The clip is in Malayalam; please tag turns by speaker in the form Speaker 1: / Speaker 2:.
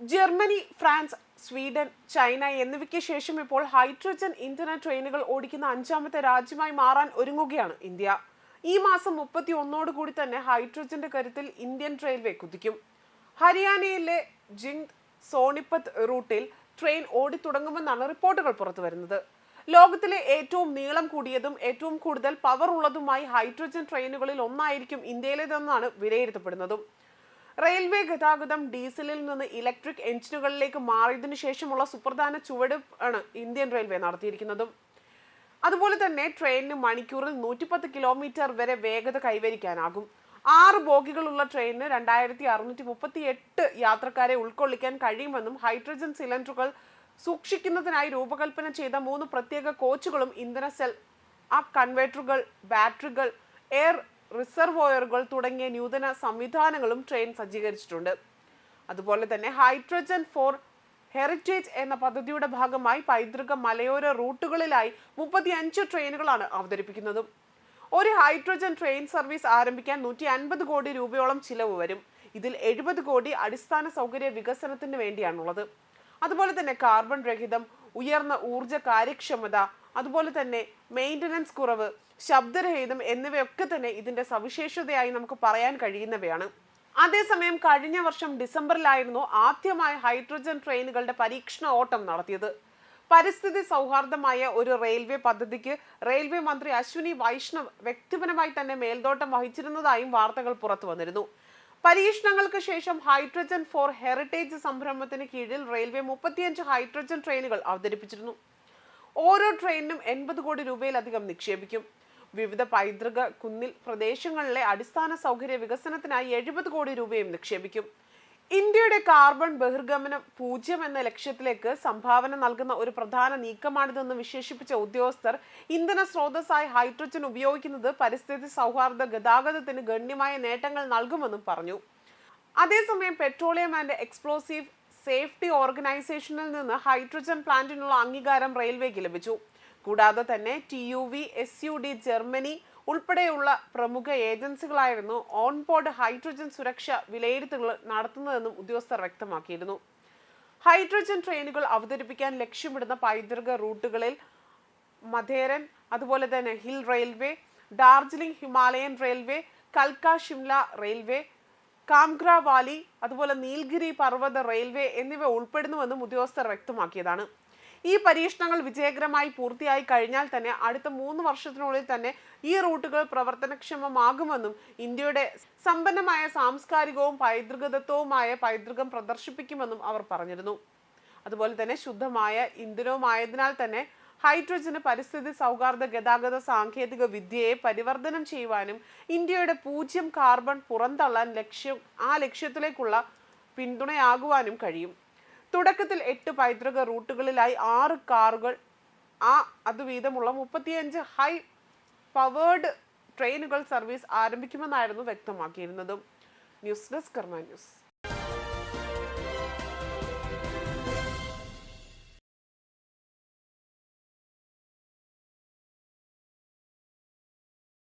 Speaker 1: ജർമ്മനി ഫ്രാൻസ് സ്വീഡൻ ചൈന എന്നിവയ്ക്ക് ശേഷം ഇപ്പോൾ ഹൈഡ്രജൻ ഇന്ധന ട്രെയിനുകൾ ഓടിക്കുന്ന അഞ്ചാമത്തെ രാജ്യമായി മാറാൻ ഒരുങ്ങുകയാണ് ഇന്ത്യ. ഈ മാസം മുപ്പത്തി ഒന്നോട് കൂടി തന്നെ ഹൈഡ്രജന്റെ കരുത്തിൽ ഇന്ത്യൻ റെയിൽവേ കുതിക്കും. ഹരിയാനയിലെ ജിന്ദ് സോണിപ്പത്ത് റൂട്ടിൽ ട്രെയിൻ ഓടിത്തുടങ്ങുമെന്നാണ് റിപ്പോർട്ടുകൾ പുറത്തു വരുന്നത് ലോകത്തിലെ ഏറ്റവും നീളം കൂടിയതും ഏറ്റവും കൂടുതൽ പവർ ഉള്ളതുമായി ഹൈഡ്രജൻ ട്രെയിനുകളിൽ ഒന്നായിരിക്കും ഇന്ത്യയിലേതെന്നാണ് വിലയിരുത്തപ്പെടുന്നതും. റെയിൽവേ ഗതാഗതം ഡീസലിൽ നിന്ന് ഇലക്ട്രിക് എഞ്ചിനുകളിലേക്ക് മാറിയതിനു ശേഷമുള്ള സുപ്രധാന ചുവടുപ്പ് ആണ് ഇന്ത്യൻ റെയിൽവേ നടത്തിയിരിക്കുന്നതും. അതുപോലെ തന്നെ ട്രെയിനിന് മണിക്കൂറിൽ നൂറ്റിപ്പത്ത് കിലോമീറ്റർ വരെ വേഗത കൈവരിക്കാനാകും. ആറ് ബോഗികളുള്ള ട്രെയിനിന് രണ്ടായിരത്തി അറുന്നൂറ്റി മുപ്പത്തി എട്ട് യാത്രക്കാരെ ഉൾക്കൊള്ളിക്കാൻ കഴിയുമെന്നും ഹൈഡ്രജൻ സിലിണ്ടറുകൾ സൂക്ഷിക്കുന്നതിനായി രൂപകൽപ്പന ചെയ്ത മൂന്ന് പ്രത്യേക കോച്ചുകളും ഇന്ധന സെൽ ആ കൺവേർട്ടറുകൾ ബാറ്ററികൾ എയർ റിസർവോയറുകൾ തുടങ്ങിയ നൂതന സംവിധാനങ്ങളും ട്രെയിൻ സജ്ജീകരിച്ചിട്ടുണ്ട്. അതുപോലെ തന്നെ ഹൈഡ്രജൻ ഫോർ ഹെറിറ്റേജ് എന്ന പദ്ധതിയുടെ ഭാഗമായി പൈതൃക മലയോര റൂട്ടുകളിലായി മുപ്പത്തിയഞ്ച് ട്രെയിനുകളാണ് അവതരിപ്പിക്കുന്നത്. ഒരു ഹൈഡ്രജൻ ട്രെയിൻ സർവീസ് ആരംഭിക്കാൻ നൂറ്റി അൻപത് കോടി രൂപയോളം ചിലവ് വരും. ഇതിൽ എഴുപത് കോടി അടിസ്ഥാന സൗകര്യ വികസനത്തിന് വേണ്ടിയാണുള്ളത്. അതുപോലെ തന്നെ കാർബൺ രഹിതം ഉയർന്ന ഊർജ കാര്യക്ഷമത അതുപോലെ തന്നെ മെയിന്റനൻസ് കുറവ് ശബ്ദരഹിതം എന്നിവയൊക്കെ തന്നെ ഇതിന്റെ സവിശേഷതയായി നമുക്ക് പറയാൻ കഴിയുന്നവയാണ്. അതേസമയം കഴിഞ്ഞ വർഷം ഡിസംബറിലായിരുന്നു ആദ്യമായി ഹൈഡ്രജൻ ട്രെയിനുകളുടെ പരീക്ഷണ ഓട്ടം നടത്തിയത്. പരിസ്ഥിതി സൗഹാർദ്ദമായ ഒരു റെയിൽവേ പദ്ധതിക്ക് റെയിൽവേ മന്ത്രി അശ്വിനി വൈഷ്ണവ് വ്യക്തിപരമായി തന്നെ മേൽനോട്ടം വഹിച്ചിരുന്നതായും വാർത്തകൾ പുറത്തു വന്നിരുന്നു. പരീക്ഷണങ്ങൾക്ക് ശേഷം ഹൈഡ്രജൻ ഫോർ ഹെറിറ്റേജ് സംരംഭത്തിന് കീഴിൽ റെയിൽവേ മുപ്പത്തിയഞ്ച് ഹൈഡ്രജൻ ട്രെയിനുകൾ അവതരിപ്പിച്ചിരുന്നു. ഓരോ ട്രെയിനിനും എൺപത് കോടി രൂപയിലധികം നിക്ഷേപിക്കും. വിവിധ പൈതൃക കുന്നിൽ പ്രദേശങ്ങളിലെ അടിസ്ഥാന സൗകര്യ വികസനത്തിനായി എഴുപത് കോടി രൂപയും നിക്ഷേപിക്കും. ഇന്ത്യയുടെ കാർബൺ ബഹിർഗമനം പൂജ്യം എന്ന ലക്ഷ്യത്തിലേക്ക് സംഭാവന നൽകുന്ന ഒരു പ്രധാന നീക്കമാണിതെന്ന് വിശേഷിപ്പിച്ച ഉദ്യോഗസ്ഥർ ഇന്ധന സ്രോതസ്സായി ഹൈഡ്രജൻ ഉപയോഗിക്കുന്നത് പരിസ്ഥിതി സൗഹാർദ്ദ ഗതാഗതത്തിന് ഗണ്യമായ നേട്ടങ്ങൾ നൽകുമെന്നും പറഞ്ഞു. അതേസമയം പെട്രോളിയം ആൻഡ് എക്സ്പ്ലോസീവ് സേഫ്റ്റി ഓർഗനൈസേഷനിൽ നിന്ന് ഹൈഡ്രജൻ പ്ലാന്റിനുള്ള അംഗീകാരം റെയിൽവേക്ക് ലഭിച്ചു. കൂടാതെ തന്നെ T U V S U D Germany ഉൾപ്പെടെയുള്ള പ്രമുഖ ഏജൻസികളായിരുന്നു ഓൺ ബോർഡ് ഹൈഡ്രജൻ സുരക്ഷ വിലയിരുത്തലുകൾ നടത്തുന്നതെന്നും ഉദ്യോഗസ്ഥർ വ്യക്തമാക്കിയിരുന്നു. ഹൈഡ്രജൻ ട്രെയിനുകൾ അവതരിപ്പിക്കാൻ ലക്ഷ്യമിടുന്ന പൈതൃക റൂട്ടുകളിൽ മധേരൻ അതുപോലെ തന്നെ hill railway Darjeeling Himalayan railway കൽക്ക Shimla railway Kangra valley അതുപോലെ നീൽഗിരി പർവത റെയിൽവേ എന്നിവ ഉൾപ്പെടുന്നുവെന്നും ഉദ്യോഗസ്ഥർ വ്യക്തമാക്കിയതാണ്. ഈ പരീക്ഷണങ്ങൾ വിജയകരമായി പൂർത്തിയായി കഴിഞ്ഞാൽ തന്നെ അടുത്ത മൂന്ന് വർഷത്തിനുള്ളിൽ തന്നെ ഈ റൂട്ടുകൾ പ്രവർത്തനക്ഷമമാകുമെന്നും ഇന്ത്യയുടെ സമ്പന്നമായ സാംസ്കാരികവും പൈതൃകതത്വവുമായ പൈതൃകം പ്രദർശിപ്പിക്കുമെന്നും അവർ പറഞ്ഞിരുന്നു. അതുപോലെ തന്നെ ശുദ്ധമായ ഇന്ധനവുമായതിനാൽ തന്നെ ഹൈഡ്രജന് പരിസ്ഥിതി സൗഹാർദ്ദ ഗതാഗത സാങ്കേതിക വിദ്യയെ പരിവർത്തനം ചെയ്യുവാനും ഇന്ത്യയുടെ പൂജ്യം കാർബൺ പുറന്തള്ളാൻ ലക്ഷ്യം ആ ലക്ഷ്യത്തിലേക്കുള്ള പിന്തുണയാകുവാനും കഴിയും. തുടക്കത്തിൽ എട്ട് പൈതൃക റൂട്ടുകളിലായി ആറ് കാറുകൾ ആ അതുവീതമുള്ള മുപ്പത്തിയഞ്ച് ഹൈ പവേർഡ് ട്രെയിനുകൾ സർവീസ് ആരംഭിക്കുമെന്നായിരുന്നു വ്യക്തമാക്കിയിരുന്നതും. News desk Karma news.